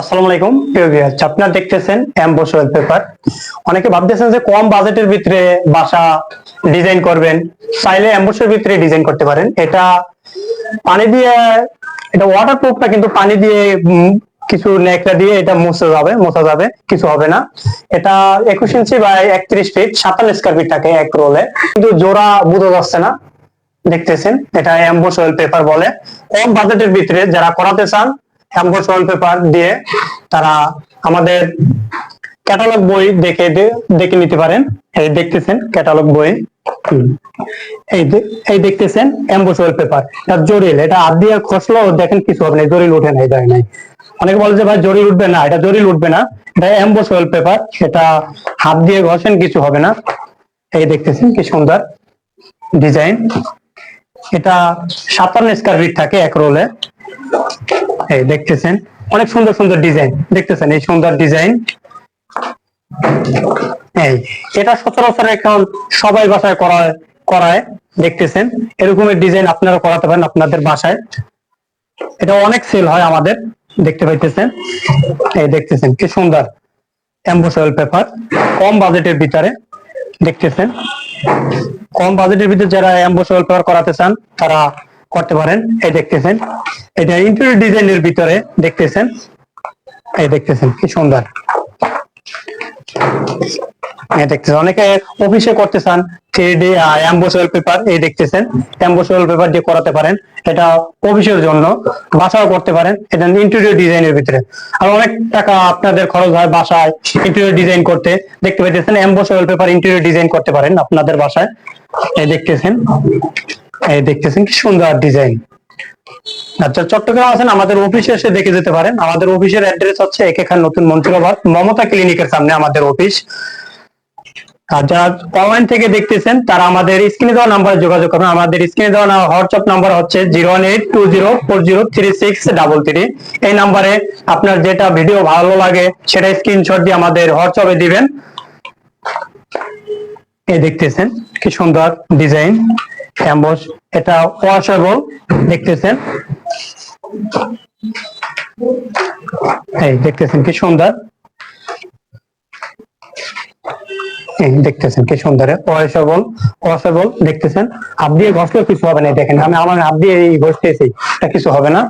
আসসালামু আলাইকুম আপনারা দেখতেছেন অ্যাম্বোস পেপার অনেকে ভাবতেছেন যে কম বাজেটের ভিতরে বাসা ডিজাইন করবেন, চাইলে ভিতরে ডিজাইন করতে পারেন। এটা পানি দিয়ে, এটা ওয়াটারপ্রুফটা কিন্তু পানি দিয়ে কিছু নেকড়া দিয়ে এটা মুছে যাবে, মোছা যাবে, কিছু হবে না। এটা একুশ ইঞ্চি বা একত্রিশ ফিট সাতান্ন স্কোয়ার ফিট থাকে এক রোলে কিন্তু জোড়া বোঝা যাচ্ছে না। দেখতেছেন, এটা অ্যাম্বোস পেপার বলে। কম বাজেটের ভিতরে যারা করাতে চান অ্যাম্বোস অয়েল পেপার দিয়ে তারা আমাদের ক্যাটালগ বই দেখে দেখে নিতে পারেন। এই দেখতেছেন ক্যাটালগ বই। এই এই দেখতেছেন অ্যাম্বোস অয়েল পেপার এটা জরিল, এটা হাত দিয়ে খসলো দেখেন কিছু হবে না জরিল উঠে নাই, যায় নাই। অনেকে বলে যে, ভাই, জরিল উঠবে না। এটা জরিল উঠবে না। এটা অ্যাম্বোস অয়েল পেপার এটা হাত দিয়ে ঘষেন কিছু হবে না। এই দেখতেছেন কি সুন্দর ডিজাইন এটা সাতান্ন স্কোয়ার ফিট থাকে এক রোলে এই দেখতেছেন, অনেক সুন্দর সুন্দর ডিজাইন দেখতেছেন এই সুন্দর ডিজাইন এই, এটা সচরাচর এখন সবাই বাসায় করায় করায়, দেখতেছেন। এরকমের ডিজাইন আপনারা করাতে পারেন আপনাদের বাসায়। এটা অনেক সেল হয় আমাদের, দেখতে পাইতেছেন। এই দেখতেছেন, কি সুন্দর। অ্যাম্বোসয়েল পেপার কম বাজেটের ভিতরে। দেখতেছেন। কম বাজেটের ভিতরে যারা অ্যাম্বোস পেপার করাতে চান, তারা করতে পারেন। এই দেখতেছেন। এটা ইন্টেরিয়র ডিজাইনের ভিতরে দেখতেছেন। এই দেখতেছেন, কি সুন্দর। দেখতেছেন। অনেকে অফিসে করতে চান থ্রি ডি পেপার এই দেখতেছেন। অ্যাম্বোস পেপার দিয়ে করাতে পারেন। এটা অফিসের জন্য। বাসাও করতে পারেন। এটা ইন্টেরিয়র ডিজাইনের ভিতরে। আর অনেক টাকা আপনাদের খরচ হয় বাসায় ইন্টেরিয়র ডিজাইন করতে। দেখতে পাইতেছেন অ্যাম্বোস পেপার ইন্টেরিয়র ডিজাইন করতে পারেন আপনাদের বাসায়। এই দেখতেছেন। এই দেখতেছেন কি সুন্দর ডিজাইন আচ্ছা চট্টগ্রাম আছেন, আমাদের অফিসে এসে দেখে যেতে পারেন। আমাদের অফিসের অ্যাড্রেস হচ্ছে একে খান নতুন মন্ত্রীবাদ মমতা ক্লিনিকের সামনে আমাদের অফিস আর যারা অনলাইন থেকে দেখতেছেন, তারা আমাদের স্ক্রিনে দেওয়া নাম্বারে যোগাযোগ করবেন আমাদের স্ক্রিনে দেওয়া হোয়াটসঅ্যাপ নাম্বার হচ্ছে zero one eight two zero four zero three six double three এই নাম্বারে আপনার যেটা ভিডিও ভালো লাগে, সেটা স্ক্রিনশট দিয়ে আমাদের হোয়াটসঅ্যাপে দিবেন। এই দেখতেছেন, কি সুন্দর ডিজাইন অ্যাম্বস এটা ওয়াশেবল দেখতেছেন। এই দেখতেছেন, কি সুন্দর। দেখতেছেন, কি সুন্দর ওয়াশেবল ওয়াশেবল দেখতেছেন? হাত দিয়ে ঘষলেও কিছু হবে না দেখেন, আমি আমার হাত দিয়ে এই ঘষতেছি এটা কিছু হবে না।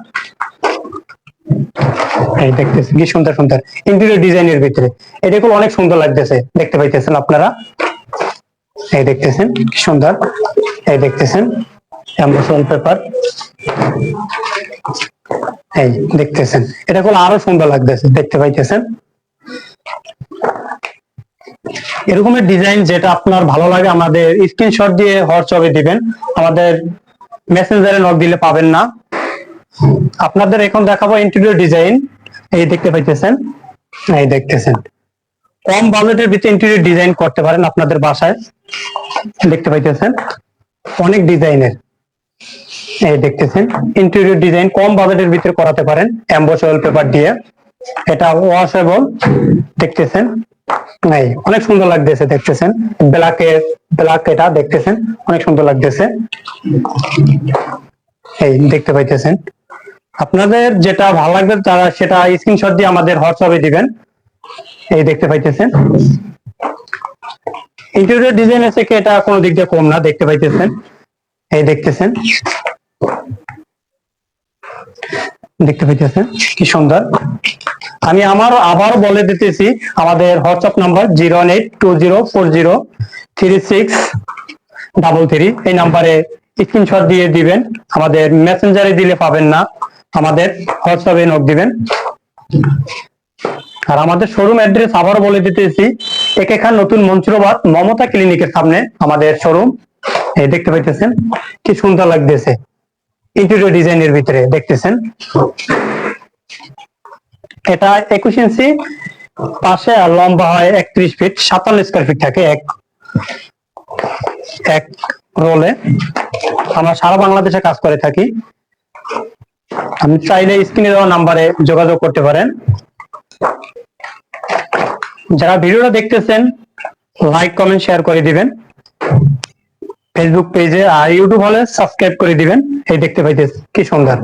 এই দেখতেছেন, কি সুন্দর সুন্দর ইন্টেরিয়র ভিতরে। এটা খুব অনেক সুন্দর লাগতেছে, দেখতে পাইতেছেন আপনারা? এই দেখতেছেন, কি সুন্দর, এই দেখতেছেন পেপার এই দেখতেছেন, এটা খুব আরও সুন্দর লাগতেছে, দেখতে পাইতেছেন? এরকমের ডিজাইন যেটা আপনার ভালো লাগে, আমাদের স্ক্রিনশট দিয়ে হোয়াটসঅ্যাপে দিবেন। আমাদের মেসেঞ্জারে নক দিলে পাবেন না। আপনাদের এখন দেখাবো ইন্টেরিয়র ডিজাইন এই দেখতে পাইতেছেন? এই দেখতেছেন। কম বাজেটের ভিতরে ইন্টেরিয়র ডিজাইন করতে পারেন আপনাদের বাসায়। দেখতে পাইতেছেন? অনেক ডিজাইনের এই দেখতেছেন? ইন্টেরিয়র ডিজাইন কম বাজেটের ভিতরে করাতে পারেন। অ্যাম্বোস অয়েল পেপার দিয়ে। এটা ওয়াশেবল দেখতেছেন? এই, অনেক সুন্দর লাগতেছে দেখতেছেন। ব্ল্যাকে ব্ল্যাক এটা দেখতেছেন, অনেক সুন্দর লাগতেছে। এই, দেখতে পাইতেছেন। আপনাদের যেটা ভালো লাগবে, তারা সেটা স্ক্রিনশট দিয়ে আমাদের হোয়াটসঅ্যাপে দিবেন। এই, দেখতে পাইতেছেন। ইন্টেরিয়র ডিজাইনের থেকে এটা কোনো দিক দিয়ে কম না, দেখতে পাইতেছেন। এই, দেখতেছেন। দেখতে পাইতেছেন, কি সুন্দর। আমি আমার আবার বলে দিতেছি, আমাদের WhatsApp number zero eight two zero four zero three six double three. এই নাম্বারে স্ক্রিনশট দিয়ে দিবেন। আমাদের মেসেঞ্জারে দিলে পাবেন না। আমাদের হোয়াটসঅ্যাপে নোট দিবেন। আর আমাদের শোরুম অ্যাড্রেস আবারও বলে দিতেছি একে খান নতুন মঞ্চুরবাদ মমতা ক্লিনিকের সামনে আমাদের শোরুম এই দেখতে পাইতেছেন, কি সুন্দর লাগতেছে। ইন্টেরিয়র ডিজাইনের ভিতরে দেখতেছেন। এটা একুশ ইঞ্চি, পাশে আর লম্বা হয় একত্রিশ ফিট সাতান্ন স্কোয়ার ফিট থাকে এক এক রোলে আমরা সারা বাংলাদেশে কাজ করে থাকি। আপনি চাইলে স্ক্রিনে দেওয়া নাম্বারে যোগাযোগ করতে পারেন। যারা ভিডিওটা দেখতেছেন লাইক কমেন্ট শেয়ার করে দিবেন। ফেসবুক পেজে আর ইউটিউব হলে সাবস্ক্রাইব করে দিবেন। এই দেখতে পাইতেছে, কি সুন্দর।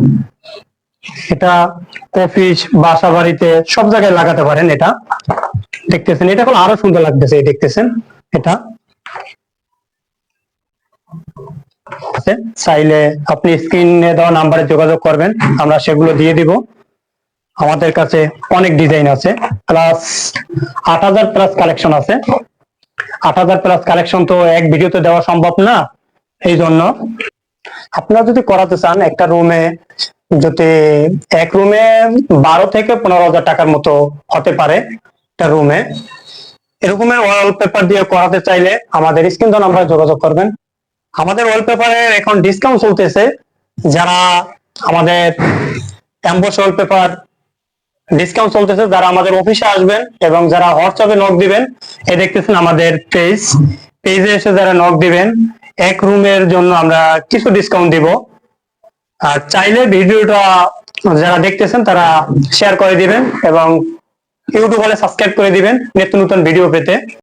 এটা অফিস বাসা বাড়িতে সব জায়গায় লাগাতে পারেন এটা। দেখতেছেন, এটা এখন আরও সুন্দর লাগতেছে দেখতেছেন, এটা। চাইলে আপনি স্ক্রিনে দেওয়া নাম্বারে যোগাযোগ করবেন, আমরা সেগুলো দিয়ে দিব। আমাদের কাছে অনেক ডিজাইন আছে, প্লাস আট হাজার প্লাস কালেকশন আছে। আট হাজার প্লাস কালেকশন তো এক ভিডিওতে দেওয়া সম্ভব না, এই জন্য। আপনারা যদি করাতে চান, একটা রুমে যদি এক রুমে বারো থেকে পনেরো হাজার টাকার মতো হতে পারে একটা রুমে। এরকমের ওয়ালপেপার দিয়ে করাতে চাইলে আমাদের স্ক্রিন তো নাম্বারে যোগাযোগ করবেন। আমাদের ওয়ালপেপারে এখন ডিসকাউন্ট চলতেছে। যারা আমাদের অ্যাম্বোস ওয়ালপেপার ডিসকাউন্ট চলতেছে, যারা আমাদের অফিসে আসবেন এবং যারা হোয়াটসঅ্যাপে নক দিবেন এ দেখতেছেন আমাদের পেজ পেজে এসে যারা নক দিবেন, এক রুমের জন্য আমরা কিছু ডিসকাউন্ট দিব। আর চাইলে ভিডিওটা যারা দেখতেছেন, তারা শেয়ার করে দিবেন এবং ইউটিউব হলে সাবস্ক্রাইব করে দিবেন নিত্য নতুন ভিডিও পেতে।